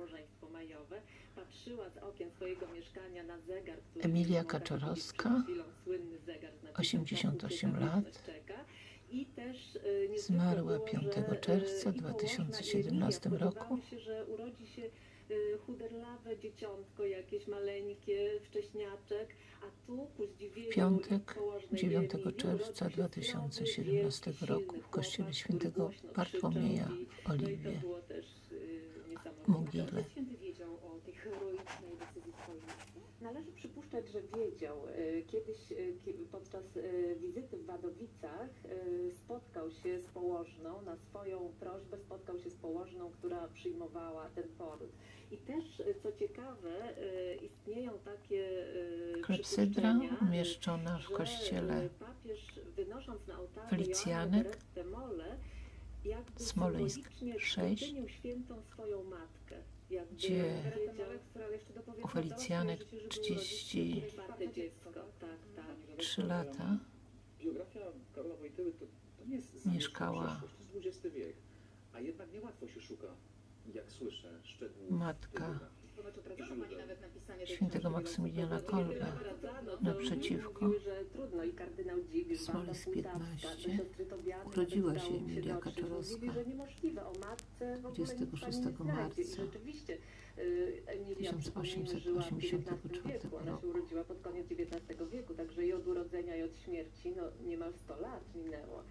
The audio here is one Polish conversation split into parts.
nabożeństwo majowe, patrzyła z okien swojego mieszkania na zegar, który Emilia Kaczorowska, przed chwilą słynny zegar z napisem 88 "Pokój lat. nas czeka". I też y, Zmarła było, 5 że, y, czerwca i położna 2017 Emilia roku. się, że urodzi się y, chuderlawe dzieciątko jakieś maleńkie, wcześniaczek, a tu ku zdziwieniu Piątek, położnej 9 Emilii czerwca urodził się 2017 zdrowy, roku w kościele świętego Bartłomieja w No Oliwie. było też y, niesamowite. Mogile. Święty wiedział o tej heroicznej decyzji swojej? Należy przypuszczać, że wiedział. Y, Kiedyś kie- podczas y, wizyty w Wadowicach spotkał się z położną, na swoją prośbę spotkał się z położną, która przyjmowała ten poród. I też, co ciekawe, istnieją takie Klepsydra umieszczona w kościele papież wynosząc na ołtarzu Felicjanek, Smoleńsk symbolicznie 6, uczynił świętą swoją matkę. Jakby Gdzie u Felicjanek 30 czwarte dziecko, tak, tak. 3 lata Mieszkała. Matka. świętego Maksymiliana Kolbe. Naprzeciwko. Trudno i kardynał Dziwisz, Smoleńsk Wanda Pułtawska, 15. do siostry Tobiany Urodziła się Emilia. Kaczorowska Mówili, że niemożliwe, o matce w ogóle 26 nikt pani nie znajdzie. I marca rzeczywiście y, Emilia przypomnijmy, żyła w XIX 1884 wieku, ona się roku. urodziła pod koniec XIX wieku, także i od urodzenia i od śmierci no, niemal 100 lat minęło.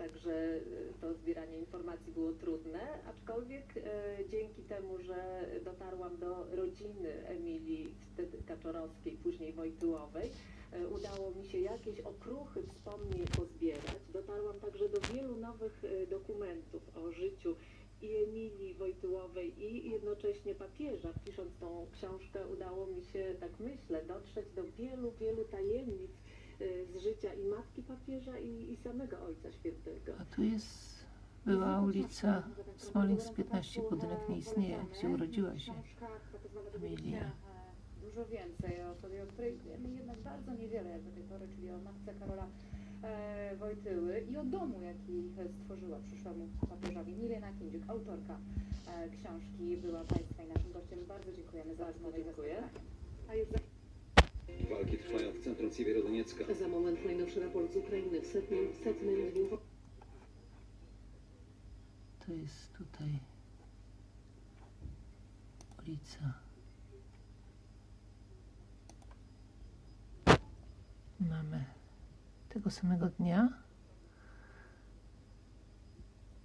Także y, to zbieranie informacji było trudne, aczkolwiek y, dzięki temu, że dotarłam do rodziny Emilii, wtedy Kaczorowskiej, później Wojtyłowej, y, udało mi się jakieś okruchy wspomnień pozbierać. Dotarłam także do wielu nowych dokumentów o życiu i Emilii Wojtyłowej i jednocześnie papieża. Pisząc tą książkę udało mi się, tak myślę, dotrzeć do wielu, wielu tajemnic A tu jest była ulica Smoleńsk 15, budynek nie istnieje, gdzie urodziła się Emilia. dużo więcej o sobie, o której wiemy jednak bardzo niewiele jak do tej pory, czyli o matce Karola e, Wojtyły i o domu, jaki stworzyła przyszłemu papieżowi. Milena Kindziuk, autorka e, książki, była Państwa i naszym gościem. Bardzo dziękujemy za rozmowę dziękuję. A już za Walki trwają w centrum Siewierodoniecka. Za moment najnowszy raport z Ukrainy w setnym, setnym dniu To jest tutaj ulica. Mamy tego samego dnia,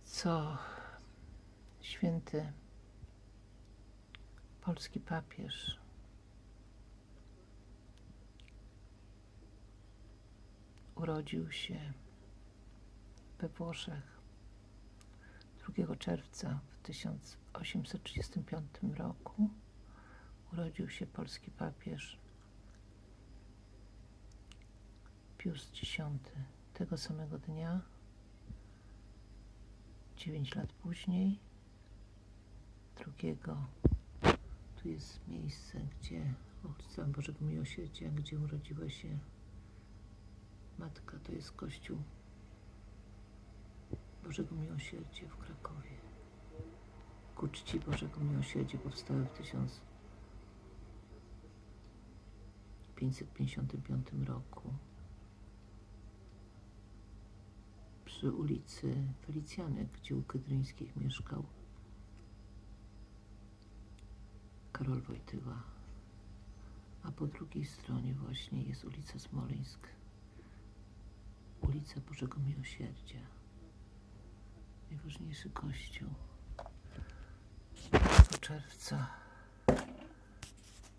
co święty polski papież urodził się we Włoszech 2 czerwca w 1835 roku urodził się polski papież Pius X. Tego samego dnia, 9 lat później, drugiego, tu jest miejsce, gdzie ulica Bożego Miłosierdzia, gdzie urodziła się matka, to jest kościół Bożego Miłosierdzia w Krakowie. Ku czci Bożego Miłosierdzia powstały w 1555 roku przy ulicy Felicjanek, gdzie u Kydryńskich mieszkał Karol Wojtyła. A po drugiej stronie właśnie jest ulica Smoleńsk, ulica Bożego Miłosierdzia. Najważniejszy kościół. 2 czerwca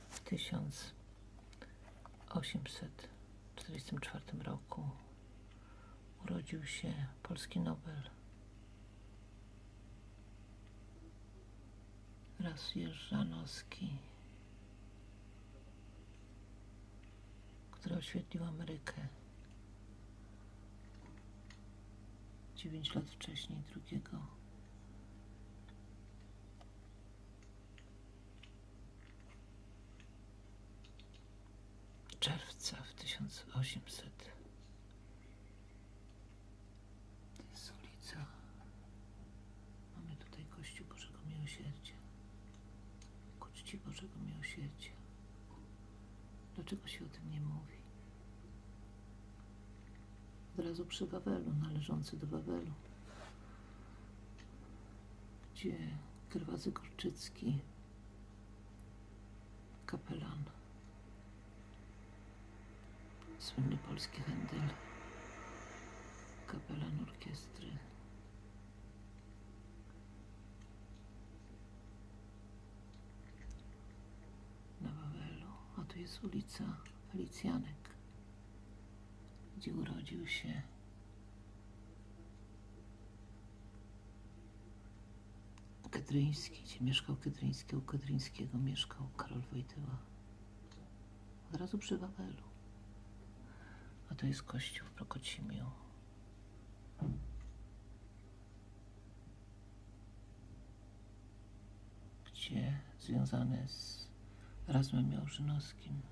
w 1844 roku urodził się polski Nobel. Raz Jerzanowski, który oświetlił Amerykę 9 lat wcześniej, drugiego czerwca w 1800. To jest ulica. Mamy tutaj Kościół Bożego Miłosierdzia. Bożego Miłosierdzia. Dlaczego się o tym nie mówi? Od razu przy Wawelu, należący do Wawelu, gdzie Gerwazy Korczycki, kapelan, słynny polski Händel, kapelan orkiestry, na Wawelu, a tu jest ulica Felicjanek, gdzie urodził się Kedryński, gdzie mieszkał Kedryński, u Kedryńskiego mieszkał Karol Wojtyła. Od razu przy Wawelu. A to jest kościół w Prokocimiu. Gdzie związane z Razmem Miałżynowskim